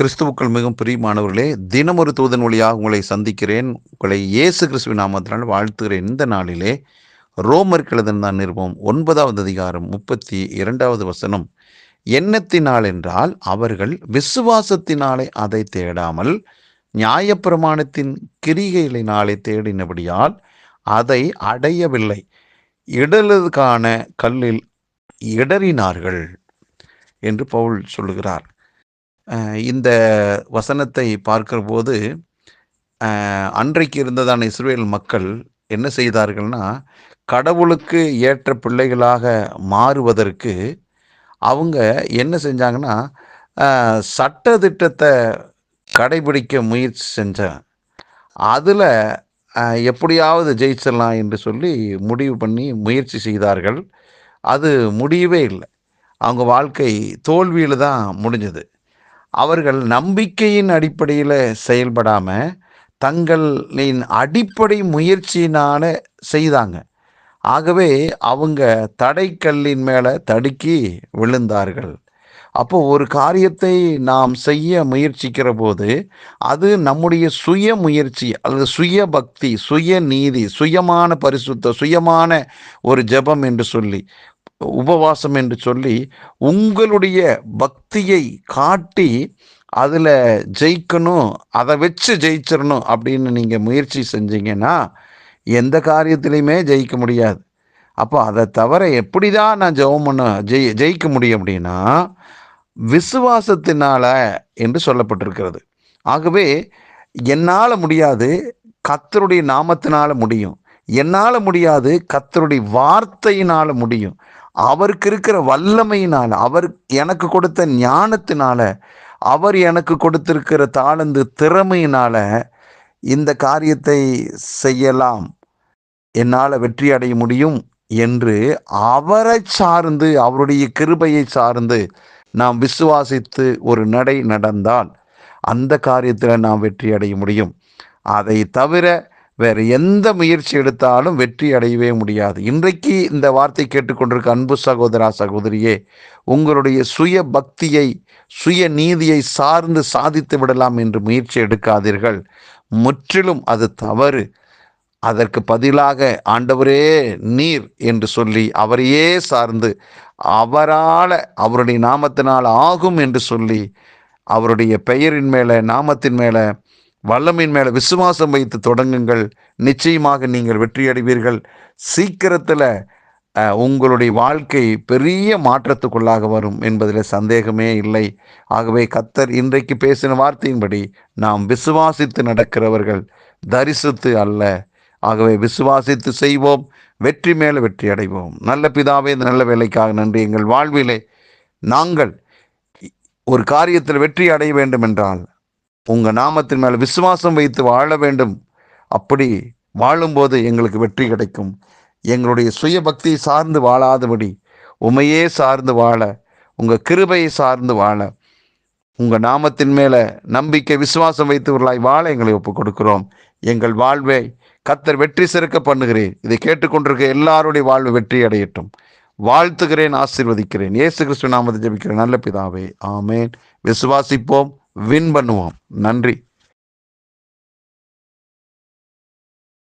கிறிஸ்துவுக்கள் மிகவும் பிரியமானவர்களே தினமொரு தூதன் வழியாக உங்களை சந்திக்கிறேன். உங்களை இயேசு கிறிஸ்துவ நாமத்தினால் வாழ்த்துகிறேன். இந்த நாளிலே ரோமர் கிழதன் நிருபம் ஒன்பதாவது அதிகாரம் முப்பத்தி இரண்டாவது வசனம். எண்ணத்தினால் என்றால் அவர்கள் விசுவாசத்தினாலே அதை தேடாமல் நியாயப்பிரமாணத்தின் கிரிகைகளினாலே தேடினபடியால் அதை அடையவில்லை. இடலுக்கான கல்லில் இடறினார்கள் என்று பவுல் சொல்லுகிறார். இந்த வசனத்தை பார்க்கிற போது அன்றைக்கு இருந்ததான இஸ்ரேல் மக்கள் என்ன செய்தார்கள்னா கடவுளுக்கு ஏற்ற பிள்ளைகளாக மாறுவதற்கு அவங்க என்ன செஞ்சாங்கன்னா சட்ட திட்டத்தை கடைபிடிக்க முயற்சி செஞ்சேன் அதில் எப்படியாவது ஜெயிச்சிடலாம் என்று சொல்லி முடிவு பண்ணி முயற்சி செய்தார்கள். அது முடியவே இல்லை. அவங்க வாழ்க்கை தோல்வியில் தான் முடிஞ்சது. அவர்கள் நம்பிக்கையின் அடிப்படையில் செயல்படாமல் தங்களின் அடிப்படை முயற்சியினால செய்தாங்க. ஆகவே அவங்க தடைக்கல்லின் மேலே தடுக்கி விழுந்தார்கள். அப்போ ஒரு காரியத்தை நாம் செய்ய முயற்சிக்கிற போது அது நம்முடைய சுய முயற்சி அல்லது சுய பக்தி சுய நீதி சுயமான பரிசுத்த சுயமான ஒரு ஜெபம் என்று சொல்லி உபவாசம் என்று சொல்லி உங்களுடைய பக்தியை காட்டி அதில் ஜெயிக்கணும் அதை வச்சு ஜெயிச்சிடணும் அப்படின்னு நீங்கள் முயற்சி செஞ்சீங்கன்னா எந்த காரியத்திலையுமே ஜெயிக்க முடியாது. அப்போ அதை தவிர எப்படி தான் நான் ஜெபம் பண்ண ஜெய் ஜெயிக்க முடியும் அப்படின்னா விசுவாசத்தினால என்று சொல்லப்பட்டிருக்கிறது. ஆகவே என்னால் முடியாது கத்தருடைய நாமத்தினால் முடியும். என்னால் முடியாது கத்தருடைய வார்த்தையினால் முடியும். அவருக்கு இருக்கிற வல்லமையினால் அவர் எனக்கு கொடுத்த ஞானத்தினால அவர் எனக்கு கொடுத்திருக்கிற தாளந்து திறமையினால இந்த காரியத்தை செய்யலாம். என்னால் வெற்றி அடைய முடியும் என்று அவரை சார்ந்து அவருடைய கிருபையை சார்ந்து நாம் விசுவாசித்து ஒரு நடை நடந்தால் அந்த காரியத்தில் நாம் வெற்றி அடைய முடியும். அதை தவிர வேறு எந்த முயற்சி எடுத்தாலும் வெற்றி அடையவே முடியாது. இன்றைக்கு இந்த வார்த்தை கேட்டுக்கொண்டிருக்க அன்பு சகோதரா சகோதரியே உங்களுடைய சுய பக்தியை சுய நீதியை சார்ந்து சாதித்து விடலாம் என்று முயற்சி எடுக்காதீர்கள். முற்றிலும் அது தவறு. அதற்கு பதிலாக ஆண்டவரே நீர் என்று சொல்லி அவரையே சார்ந்து அவரால் அவருடைய நாமத்தினால் ஆகும் என்று சொல்லி அவருடைய பெயரின் மேலே நாமத்தின் மேலே வல்லமின் மேலே விசுவாசம் வைத்து தொடங்குங்கள். நிச்சயமாக நீங்கள் வெற்றியடைவீர்கள். சீக்கிரத்தில் உங்களுடைய வாழ்க்கை பெரிய மாற்றத்துக்குள்ளாக வரும் என்பதில் சந்தேகமே இல்லை. ஆகவே கத்தர் இன்றைக்கு பேசின வார்த்தையின்படி நாம் விசுவாசித்து நடக்கிறவர்கள் தரிசித்து அல்ல. ஆகவே விசுவாசித்து செய்வோம் வெற்றி மேலே வெற்றி அடைவோம். நல்ல பிதாவே இந்த நல்ல வேலைக்காக நன்றி. எங்கள் வாழ்விலே நாங்கள் ஒரு காரியத்தில் வெற்றி அடைய வேண்டும் என்றால் உங்கள் நாமத்தின் மேலே விசுவாசம் வைத்து வாழ வேண்டும். அப்படி வாழும்போது எங்களுக்கு வெற்றி கிடைக்கும். எங்களுடைய சுய பக்தியை சார்ந்து வாழாதபடி உமையே சார்ந்து வாழ உங்கள் கிருபையை சார்ந்து வாழ உங்கள் நாமத்தின் மேலே நம்பிக்கை விசுவாசம் வைத்தவர்களாய் வாழ எங்களை ஒப்புக் கொடுக்கிறோம். எங்கள் வாழ்வை கத்தர் வெற்றி சிறக்க பண்ணுகிறேன். இதை கேட்டுக்கொண்டிருக்க எல்லாருடைய வாழ்வு வெற்றி அடையட்டும். வாழ்த்துகிறேன் ஆசீர்வதிக்கிறேன். இயேசு கிறிஸ்து நாமத்தை ஜபிக்கிறேன். நல்ல பிதாவே ஆமேன். விசுவாசிப்போம். வின் பண்ணுவோம். நன்றி.